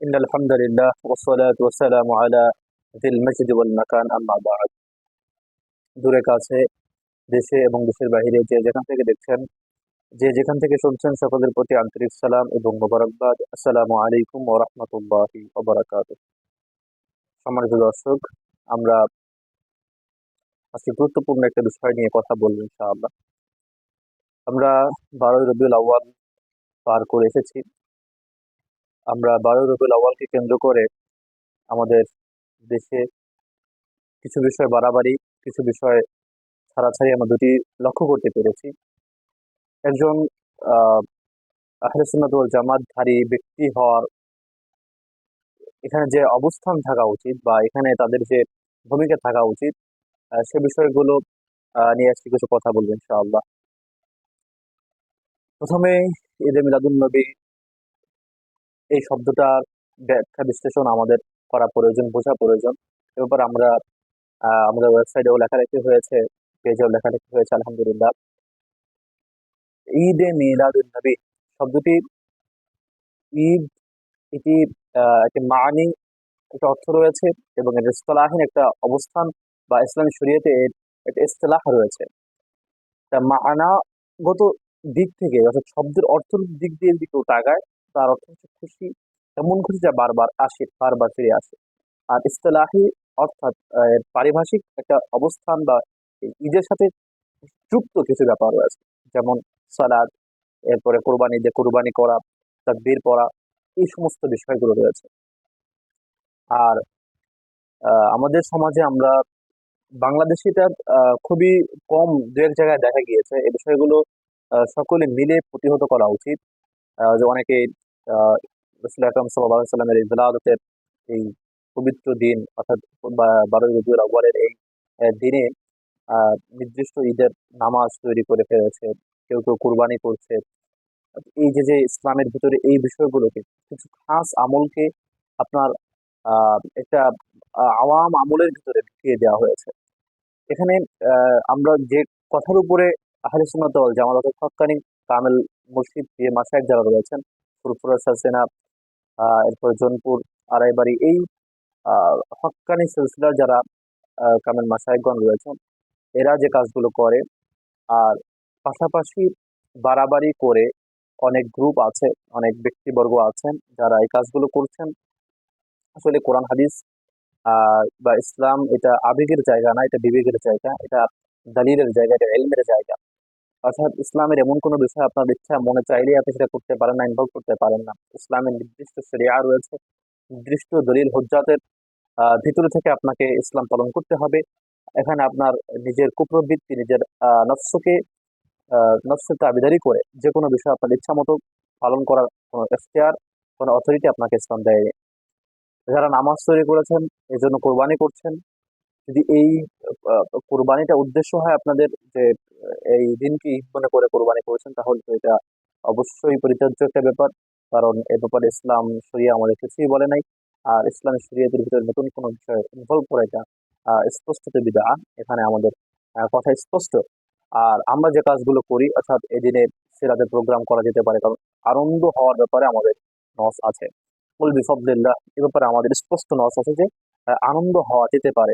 إن الحمد لله والصلاة والسلام على ذي المجد والمكان أما بعد দূরে কাছে দেশে এবং দেশের বাইরে যে যেখান থেকে দেখছেন যে যেখান থেকে শুনছেন সকলের প্রতি আন্তরিক সালাম এবং মোবারকবাদ আসসালামু আলাইকুম ওয়া রাহমাতুল্লাহি ওয়া বারাকাতুহু সম্মানিত দর্শক আমরা আজকে গুরুত্বপূর্ণ একটা বিষয় নিয়ে কথা বলবো ইনশাআল্লাহ আমরা বারোই রবিউল আউয়াল পার করে এসেছি আমরা বারোই রবিউল আউয়ালকে কেন্দ্র করে আমাদের দেশে কিছু বিষয় বাড়াবাড়ি, কিছু বিষয় ছাড়াছাড়ি আমরা দুটি লক্ষ্য করতে পেরেছি। একজন, আহ আহলে সুন্নাত ওয়াল জামাতধারী ব্যক্তি হওয়ার এখানে যে অবস্থান থাকা উচিত বা এখানে তাদের যে ভূমিকা থাকা উচিত সে বিষয়গুলো নিয়ে আজকে কিছু কথা বলবেন ইনশাআল্লাহ। প্রথমে ঈদে মিলাদুল নবী এই শব্দটার ব্যাখ্যা বিশ্লেষণ আমাদের করা প্রয়োজন, বোঝা প্রয়োজন। এ ব্যাপারে আমরা আমাদের ওয়েবসাইটেও লেখালেখি হয়েছে পেজেও লেখালেখি হয়েছে, আলহামদুলিল্লাহ। ঈদে মিলাদুন নবী শব্দটি ঈদ এটি একটি মানি, একটা অর্থ রয়েছে এবং এর ইস্তলাহীন একটা অবস্থান বা ইসলামী শরীয়তে এর একটা ইস্তলাহ রয়েছে। তা মানাগত দিক থেকে অর্থাৎ শব্দের অর্থের দিক দিয়ে যদি কেউ তাকায় তার অর্থ হচ্ছে খুশি। এমন খুশি যা বারবার আসে বারবার ফিরে আসে। আর ইস্তলাহি অর্থাৎ পারিভাষিক একটা অবস্থান বা ঈদের সাথে যুক্ত কিছু ব্যাপার রয়েছে। যেমন সালাদ এরপরে কোরবানি যে কোরবানি করা তাকবীর পড়া এই সমস্ত বিষয়গুলো রয়েছে। আর আমাদের সমাজে আমরা বাংলাদেশে এটা আহ, খুবই কম দু এক জায়গায় দেখা গিয়েছে। এই বিষয়গুলো সকলে মিলে প্রতিহত করা উচিত। যে অনেকে রসুল সাল্লামের এই বিলাদতের এই পবিত্র দিন অর্থাৎ বারোই এই দিনে নির্দিষ্ট ঈদের নামাজ তৈরি করে ফেলেছে, কেউ কেউ কুরবানি করছে। এই যে যে ইসলামের ভিতরে এই বিষয়গুলোকে কিছু খাস আমলকে আপনার একটা আওয়াম আমলের ভিতরে ঢুকিয়ে দেওয়া হয়েছে। এখানে আমরা যে কথার উপরে আহলে সুন্নাত জামাত অর্থাৎ কামেল মুর্শিদ যে মাসায়েক যারা রয়েছেন ফুরফুরা আহ, এরপর জোনপুর আড়াইবাড়ি এই হক্কানি সিলসিলার যারা কামেল মাসায়েকগণ রয়েছেন এরা যে কাজগুলো করে আর পাশাপাশি বাড়াবাড়ি করে অনেক গ্রুপ আছে অনেক ব্যক্তিবর্গ আছেন যারা এই কাজগুলো করছেন। আসলে কোরআন হাদিস বা ইসলাম এটা আবেগের জায়গা না এটা বিবেকের জায়গা এটা দালিলের জায়গা এটা এলমের জায়গা। অর্থাৎ ইসলামের এমন কোনো বিষয় আপনার ইচ্ছা মনে চাইলে আপনি সেটা করতে পারেন না ইনভলভ করতে পারেন না। ইসলামের নির্দিষ্ট শরিয়া রয়েছে নির্দিষ্ট দলিল হুজ্জাতের ভিতরে থেকে আপনাকে ইসলাম পালন করতে হবে। এখানে আপনার নিজের কুপ্রবৃত্তি নিজের আহ, নফসের দাবিদারি করে যে কোনো বিষয় আপনার ইচ্ছা মতো পালন করার কোনো এখতিয়ার কোনো অথরিটি আপনাকে ইসলাম দেয়নি। যারা নামাজ তৈরি করেছেন এই জন্য কোরবানি করছেন যদি এই কোরবানিটা উদ্দেশ্য হয় আপনাদের যে এই দিনকে ঈদ মনে করে কোরবানি করেছেন, তাহলে তো এটা অবশ্যই পরিত্যাজ্য একটা ব্যাপার। কারণ এ ব্যাপারে ইসলাম, শরিয়া আমাদের কিছুই বলে নাই। আর ইসলামী, শরীয়তের ভিতরে নতুন কোনো বিষয় ইনভলভ করে এটা স্পষ্টত বিদা এখানে আমাদের কথা স্পষ্ট। আর আমরা যে কাজগুলো করি, অর্থাৎ এদিনে সিরাতের প্রোগ্রাম করা যেতে পারে, কারণ আনন্দ হওয়ার ব্যাপারে আমাদের নস আছে। কুল বিফদলিল্লাহ, এ ব্যাপারে আমাদের স্পষ্ট নস আছে যে আনন্দ হওয়া যেতে পারে।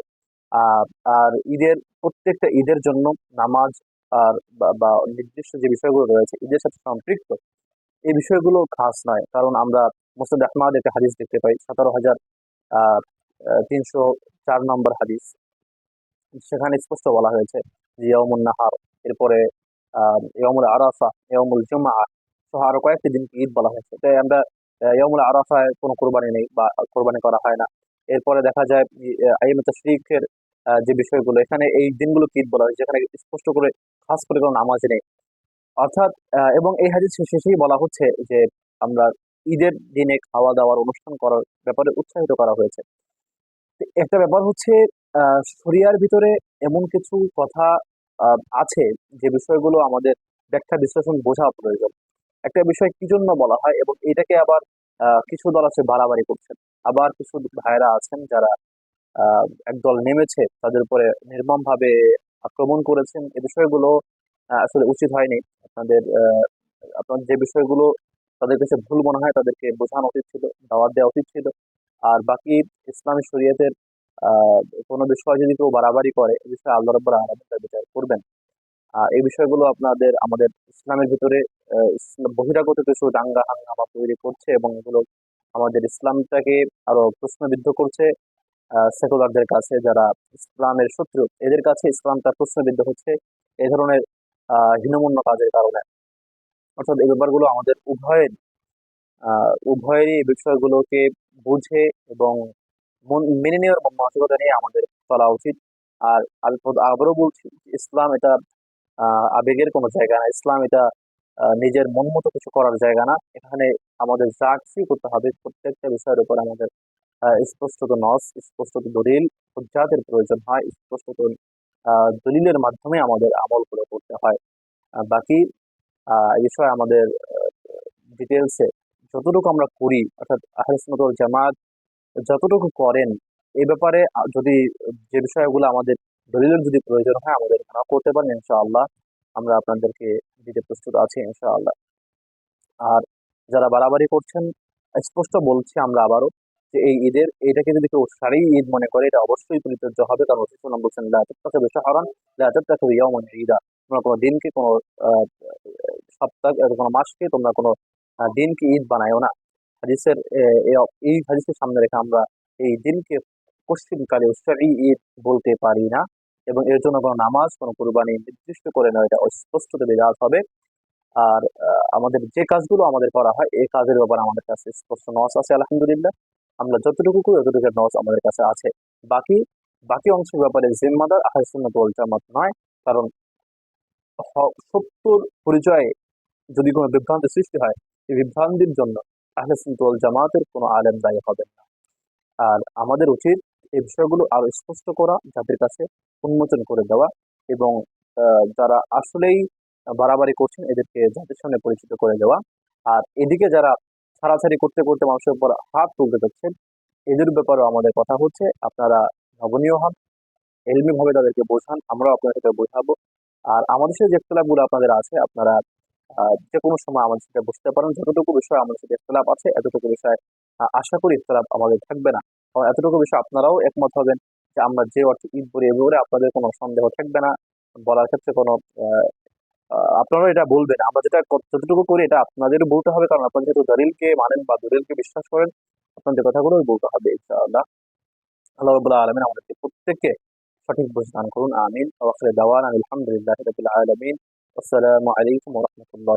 আর ঈদের, প্রত্যেকটা ঈদের জন্য নামাজ আর বা- নির্দিষ্ট যে বিষয়গুলো রয়েছে, ঈদের সাথে সম্পৃক্ত, এই বিষয়গুলো খাস নয়। কারণ আমরা মুসলিম আহমাদ একটা হাদিস দেখতে পাই, সতেরো হাজার তিনশো চার নম্বর হাদিস। সেখানে স্পষ্ট বলা হয়েছে যে ইয়মুল নাহার, এরপরে ইয়মুল আরাফা ইয়মুল জুমা সহ আরও কয়েকটি দিনকে ঈদ বলা হয়েছে। তাই আমরা ইয়মুল আরাফায় কোনো কোরবানি নেই বা কোরবানি করা হয় না। এরপরে দেখা যায় আইম তশরিকের যে বিষয়গুলো, এখানে এই দিনগুলো ঈদ বলা হয়েছে যেখানে স্পষ্ট করে খাস করে কোনো নামাজ নেই। অর্থাৎ এবং এই হাদিস শেষেই বলা হচ্ছে যে আমরা ঈদের দিনে খাওয়া দাওয়ার অনুষ্ঠান করার ব্যাপারে উৎসাহিত করা হয়েছে। একটা ব্যাপার হচ্ছে শরিয়ার ভিতরে এমন কিছু কথা আছে যে বিষয়গুলো আমাদের ব্যাখ্যা, বিশ্লেষণ বোঝা প্রয়োজন। একটা বিষয় কি জন্য বলা হয় এবং এটাকে আবার কিছু দল আছে বাড়াবাড়ি করছেন। আবার কিছু ভাইরা আছেন যারা একদল নেমেছে, তাদের উপরে নির্মম ভাবে আক্রমণ করেছেন। এ বিষয়গুলো আসলে উচিত হয়নি। আপনাদের আপনার যে বিষয়গুলো, তাদের কাছে ভুল মনে হয়, তাদেরকে বোঝানো উচিত ছিল, দাওয়াত দেওয়া উচিত ছিল। আর বাকি ইসলামী শরীয়তের কোনো বিষয় যদি কেউ বাড়াবাড়ি করে, এ বিষয়ে আল্লাহ রব্বুল আলামিন বিচার করবেন। আর এই বিষয়গুলো আপনাদের, আমাদের ইসলামের ভিতরে বহিরাগত কিছু দাঙ্গা, হাঙ্গামা তৈরি করছে এবং এগুলো আমাদের ইসলামটাকে আরও প্রশ্নবিদ্ধ করছে। সেকুলারদের কাছে যারা ইসলামের শত্রু, এদের কাছে ইসলামটা প্রশ্নবিদ্ধ হচ্ছে এই ধরনের হীনমন্য কাজের কারণে। অর্থাৎ এই ব্যাপারগুলো আমাদের উভয়ের উভয়েরই বিষয়গুলোকে বুঝে এবং মন- নেওয়ার মানসিকতা নিয়ে আমাদের চলা উচিত। আর আবারও বলছি ইসলাম এটা আবেগের কোনো জায়গা না। ইসলাম এটা নিজের মন মতো কিছু করার জায়গা না। এখানে আমাদের যা করতে হবে প্রত্যেকটা বিষয়ের উপর আমাদের স্পষ্টত নস, স্পষ্টত দলিল। হুজ্জাতের প্রয়োজন হয়, স্পষ্টত দলিলের মাধ্যমে আমাদের আমলগুলো করতে হয়। বাকি বিষয়ে আমাদের ডিটেলসে যতটুকু আমরা করি, অর্থাৎ আহরসনতল জামাত যতটুকু করেন এই ব্যাপারে যদি, যে বিষয়গুলো আমাদের দলিলের যদি প্রয়োজন হয়, আমাদের এখানে করতে পারেন, ইনশাআল্লাহ। আমরা আপনাদেরকে দিতে প্রস্তুত আছি, ইনশাআল্লাহ। আর যারা বাড়াবাড়ি করছেন, স্পষ্ট বলছি আমরা আবারও যে এই ঈদের, এটাকে যদি কেউ সারি ঈদ মনে করে, এটা অবশ্যই পরিচর্য হবে। কারণ রসুল বলছেন লাতাকে বেশি হারান লাতাকে ইয়ামান ঈদা। তোমরা কোনো দিনকে, কোনো সপ্তাহ কোনো মাসকে তোমরা কোনো দিনকে ঈদ বানায়ও না। হাদিসের এই- হাদিসের সামনে রেখে আমরা এই দিনকে পশ্চিমকালে উৎসাহী ঈদ বলতে পারি না। এবং এর জন্য কোনো নামাজ, কোনো কুরবানি নির্দিষ্ট করে না এটা স্পষ্টত বিরাজ হবে। আর আমাদের যে কাজগুলো আমাদের করা হয়, এই কাজের ব্যাপারে আমাদের কাছে স্পষ্ট নস আছে, আলহামদুলিল্লাহ। আমরা যতটুকু করি, অতটুকু নজ আমাদের কাছে আছে। বাকি বাকি অংশের ব্যাপারে জিম্মাদার আহসুন্নত জামাত নয়, কারণ সত্যর পরিচয়ে যদি কোনো বিভ্রান্তি সৃষ্টি হয়, এই বিভ্রান্তির জন্য আহসুন্নত ওয়াল জামাতের কোনো আলেম দায়ী হবেন না। আর আমাদের উচিত এই বিষয়গুলো আরও স্পষ্ট করা যাদের কাছে উন্মোচন করে দেওয়া এবং যারা আসলেই বাড়াবাড়ি করছেন, এদেরকে জাতির সামনে পরিচিত করে দেওয়া। আর এদিকে যারা ছাড়াছাড়ি করতে করতে মানুষের উপর হাত তুলতে যাচ্ছেন এদের ব্যাপারেও আমাদের কথা হচ্ছে, আপনারা নবনীয় হন এলমি ভাবে তাদেরকে বোঝান, আমরাও আপনাদেরকে বোঝাবো। আর আমাদের সাথে যে ইখতলাফগুলো আপনাদের আছে, আপনারা যে কোনো সময় আমাদের সাথে বসতে পারেন, যতটুকু বিষয় আমাদের সাথে ইখতলাফ আছে, এতটুকু বিষয় আশা করি ইখতলাফ আমাদের থাকবে না। এবং এতটুকু বিষয় আপনারাও একমত হবেন যে আমরা যে অর্থে ঈদ করি এ আপনাদের কোনো সন্দেহ থাকবে না। বলার ক্ষেত্রে কোনো আপনারাও এটা বলবেন। আমরা যেটা কতটুকু করি এটা আপনাদের বলতে হবে, কারণ আপনারা যেহেতু দলিলকে মানেন বা দলিলকে বিশ্বাস করেন, আপনাদের কথাগুলো বলতে হবে, ইনশাআল্লাহ। আল্লাহ রাব্বুল আলমিন আমাদেরকে প্রত্যেককে সঠিক বুঝ দান করুন, আমিন। ওয়াখরে দাওয়ান আলহামদুলিল্লাহ রবিল আলমিন। আসসালামু আলাইকুম রহমতুল্লাহ